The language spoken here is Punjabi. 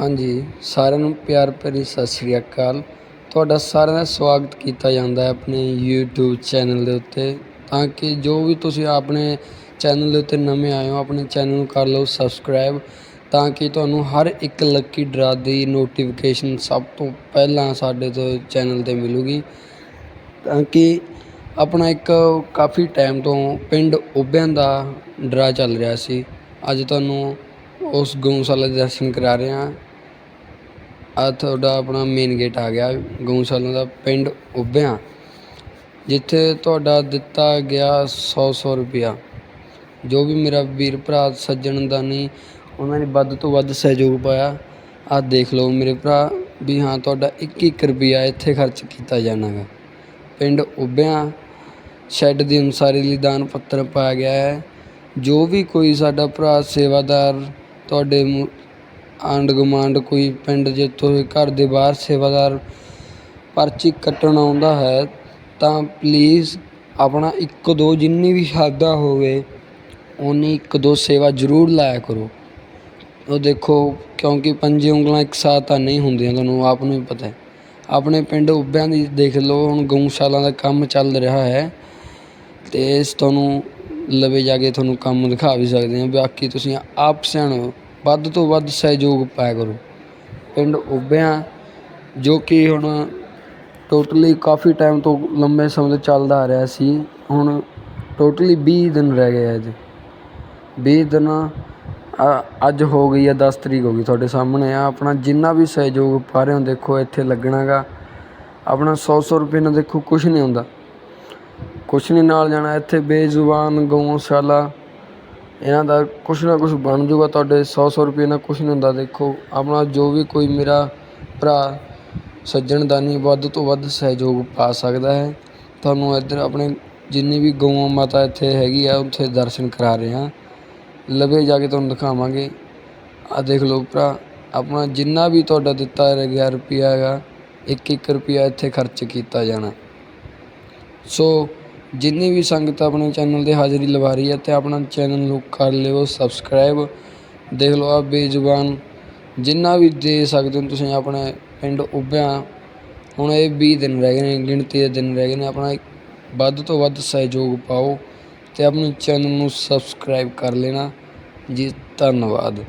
ਹਾਂਜੀ, ਸਾਰਿਆਂ ਨੂੰ ਪਿਆਰ ਭਰੀ ਸਤਿ ਸ਼੍ਰੀ ਅਕਾਲ। ਤੁਹਾਡਾ ਸਾਰਿਆਂ ਦਾ ਸਵਾਗਤ ਕੀਤਾ ਜਾਂਦਾ ਹੈ ਆਪਣੇ YouTube ਚੈਨਲ ਦੇ ਉੱਤੇ, ਤਾਂ ਕਿ ਜੋ ਵੀ ਤੁਸੀਂ ਆਪਣੇ ਚੈਨਲ ਦੇ ਉੱਤੇ ਨਵੇਂ ਆਏ ਹੋ, ਆਪਣੇ ਚੈਨਲ ਨੂੰ ਕਰ ਲਓ ਸਬਸਕ੍ਰਾਈਬ, ਤਾਂ ਕਿ ਤੁਹਾਨੂੰ ਹਰ ਇੱਕ ਲੱਕੀ ਡਰਾ ਦੀ ਨੋਟੀਫਿਕੇਸ਼ਨ ਸਭ ਤੋਂ ਪਹਿਲਾਂ ਸਾਡੇ ਤੋਂ ਚੈਨਲ ਤੇ ਮਿਲੂਗੀ। ਤਾਂ ਕਿ ਆਪਣਾ ਇੱਕ ਕਾਫੀ ਟਾਈਮ ਤੋਂ ਪਿੰਡ ਉੱਭਿਆਂ ਦਾ ਡਰਾ ਚੱਲ ਰਿਹਾ ਸੀ। ਅੱਜ ਤੁਹਾਨੂੰ ਉਸ ਗਊਸ਼ਾਲਾ ਦੇ ਦਰਸ਼ਨ ਕਰਾ ਰਹੇ ਹਾਂ। ਆ ਤੁਹਾਡਾ ਆਪਣਾ ਮੇਨ ਗੇਟ ਆ ਗਿਆ, ਗਊਸ਼ਾਲਾ ਦਾ ਪਿੰਡ ਉੱਭਿਆਂ, ਜਿੱਥੇ ਤੁਹਾਡਾ ਦਿੱਤਾ ਗਿਆ 100 100 ਰੁਪਿਆ ਜੋ ਵੀ ਮੇਰਾ ਵੀਰ ਭਰਾ ਸੱਜਣ ਦਾਨੀ, ਉਹਨਾਂ ਨੇ ਵੱਧ ਤੋਂ ਵੱਧ ਸਹਿਯੋਗ ਪਾਇਆ। ਆਹ ਦੇਖ ਲਓ ਮੇਰੇ ਭਰਾ, ਵੀ ਹਾਂ, ਤੁਹਾਡਾ ਇੱਕ ਇੱਕ ਰੁਪਿਆ ਇੱਥੇ ਖਰਚ ਕੀਤਾ ਜਾਣਾ ਗਾ ਪਿੰਡ ਉੱਭਿਆਂ, ਸ਼ੈੱਡ ਦੀ ਅਨੁਸਾਰੀ ਲਈ ਦਾਨ ਪੱਤਰ ਪਾਇਆ ਗਿਆ ਹੈ। ਜੋ ਵੀ ਕੋਈ ਸਾਡਾ ਭਰਾ ਸੇਵਾਦਾਰ, ਤੁਹਾਡੇ ਆਂਢ ਗੁਆਂਢ ਕੋਈ ਪਿੰਡ ਜੇ ਤੁਸੀਂ ਘਰ ਦੇ ਬਾਹਰ ਸੇਵਾਦਾਰ ਪਰਚੀ ਕੱਟਣ ਆਉਂਦਾ ਹੈ, ਤਾਂ ਪਲੀਜ਼ ਆਪਣਾ ਇੱਕ ਦੋ ਜਿੰਨੀ ਵੀ ਸ਼ਰਧਾ ਹੋਵੇ ਉਨੀ ਇੱਕ ਦੋ ਸੇਵਾ ਜ਼ਰੂਰ ਲਾਇਆ ਕਰੋ। ਉਹ ਦੇਖੋ, ਕਿਉਂਕਿ ਪੰਜੇ ਉਂਗਲਾਂ ਇੱਕ ਸਾਥ ਤਾਂ ਨਹੀਂ ਹੁੰਦੀਆਂ, ਤੁਹਾਨੂੰ ਆਪ ਨੂੰ ਵੀ ਪਤਾ ਹੈ। ਆਪਣੇ ਪਿੰਡ ਉੱਭਿਆਂ ਦੀ ਦੇਖ ਲਓ, ਹੁਣ ਗਊਸ਼ਾਲਾ ਦਾ ਕੰਮ ਚੱਲ ਰਿਹਾ ਹੈ, ਤੇ ਇਸ ਤੁਹਾਨੂੰ ਲਵੇ ਜਾ ਕੇ ਤੁਹਾਨੂੰ ਕੰਮ ਦਿਖਾ ਵੀ ਸਕਦੇ ਹਾਂ। ਬਾਕੀ ਤੁਸੀਂ ਆਪ ਸਿਆਣੋ ਵੱਧ ਤੋਂ ਵੱਧ ਸਹਿਯੋਗ ਪਾਇਆ ਕਰੋ। ਪਿੰਡ ਉੱਭਿਆਂ, ਜੋ ਕਿ ਹੁਣ ਟੋਟਲੀ ਕਾਫੀ ਟਾਈਮ ਤੋਂ ਲੰਬੇ ਸਮੇਂ ਤੋਂ ਚੱਲਦਾ ਆ ਰਿਹਾ ਸੀ। ਹੁਣ ਟੋਟਲੀ ਵੀਹ ਦਿਨ ਰਹਿ ਗਏ ਅੱਜ। ਵੀਹ ਦਿਨ, ਅ- ਅੱਜ ਹੋ ਗਈ ਆ, ਦਸ ਤਰੀਕ ਹੋ ਗਈ ਤੁਹਾਡੇ ਸਾਹਮਣੇ ਆ। ਆਪਣਾ ਜਿੰਨਾ ਵੀ ਸਹਿਯੋਗ ਪਾ ਰਹੇ ਹੋ, ਦੇਖੋ ਇੱਥੇ ਲੱਗਣਾਗਾ ਆਪਣਾ 100 100 ਰੁਪਏ ਨਾਲ ਦੇਖੋ ਕੁਝ ਨਹੀਂ ਹੁੰਦਾ। ਕੁਛ ਨਹੀਂ ਨਾਲ ਜਾਣਾ। ਇੱਥੇ ਬੇਜ਼ੁਬਾਨ ਗਊਸ਼ਾਲਾ ਇਹਨਾਂ ਦਾ ਕੁਛ ਨਾ ਕੁਛ ਬਣ ਜੂਗਾ ਤੁਹਾਡੇ ਸੌ ਸੌ ਰੁਪਏ ਨਾਲ ਕੁਛ ਨਹੀਂ ਹੁੰਦਾ, ਦੇਖੋ। ਆਪਣਾ ਜੋ ਵੀ ਕੋਈ ਮੇਰਾ ਭਰਾ ਸੱਜਣ ਦਾਨੀ ਵੱਧ ਤੋਂ ਵੱਧ ਸਹਿਯੋਗ ਪਾ ਸਕਦਾ ਹੈ। ਤੁਹਾਨੂੰ ਇੱਧਰ ਆਪਣੇ ਜਿੰਨੀ ਵੀ ਗਊ ਮਾਤਾ ਇੱਥੇ ਹੈਗੀ ਆ, ਉੱਥੇ ਦਰਸ਼ਨ ਕਰਾ ਰਹੇ ਹਾਂ। ਲਵੇ ਜਾ ਕੇ ਤੁਹਾਨੂੰ ਦਿਖਾਵਾਂਗੇ। ਆ ਦੇਖ ਲਓ ਭਰਾ, ਆਪਣਾ ਜਿੰਨਾ ਵੀ ਤੁਹਾਡਾ ਦਿੱਤਾ ਗਿਆ ਰੁਪਿਆ ਹੈਗਾ ਇੱਕ ਇੱਕ ਰੁਪਿਆ ਇੱਥੇ ਖਰਚ ਕੀਤਾ ਜਾਣਾ। ਸੋ ਜਿੰਨੀ ਵੀ ਸੰਗਤ ਆਪਣੇ ਚੈਨਲ 'ਤੇ ਹਾਜ਼ਰੀ ਲਵਾ ਰਹੀ ਹੈ ਅਤੇ ਆਪਣਾ ਚੈਨਲ ਨੂੰ ਕਰ ਲਿਓ ਸਬਸਕ੍ਰਾਈਬ। ਦੇਖ ਲਓ ਆ ਬੇਜ਼ੁਬਾਨ ਜਿੰਨਾ ਵੀ ਦੇ ਸਕਦੇ ਹੋ ਤੁਸੀਂ ਆਪਣੇ ਪਿੰਡ ਉੱਭਿਆਂ। ਹੁਣ ਇਹ 20 ਦਿਨ ਰਹਿ ਗਏ ਨੇ, ਗਿਣਤੀ ਦੇ ਦਿਨ ਰਹਿ ਗਏ ਨੇ, ਆਪਣਾ ਵੱਧ ਤੋਂ ਵੱਧ ਸਹਿਯੋਗ ਪਾਓ ਅਤੇ ਆਪਣੇ ਚੈਨਲ ਨੂੰ ਸਬਸਕ੍ਰਾਈਬ ਕਰ ਲੈਣਾ। ਜੀ, ਧੰਨਵਾਦ।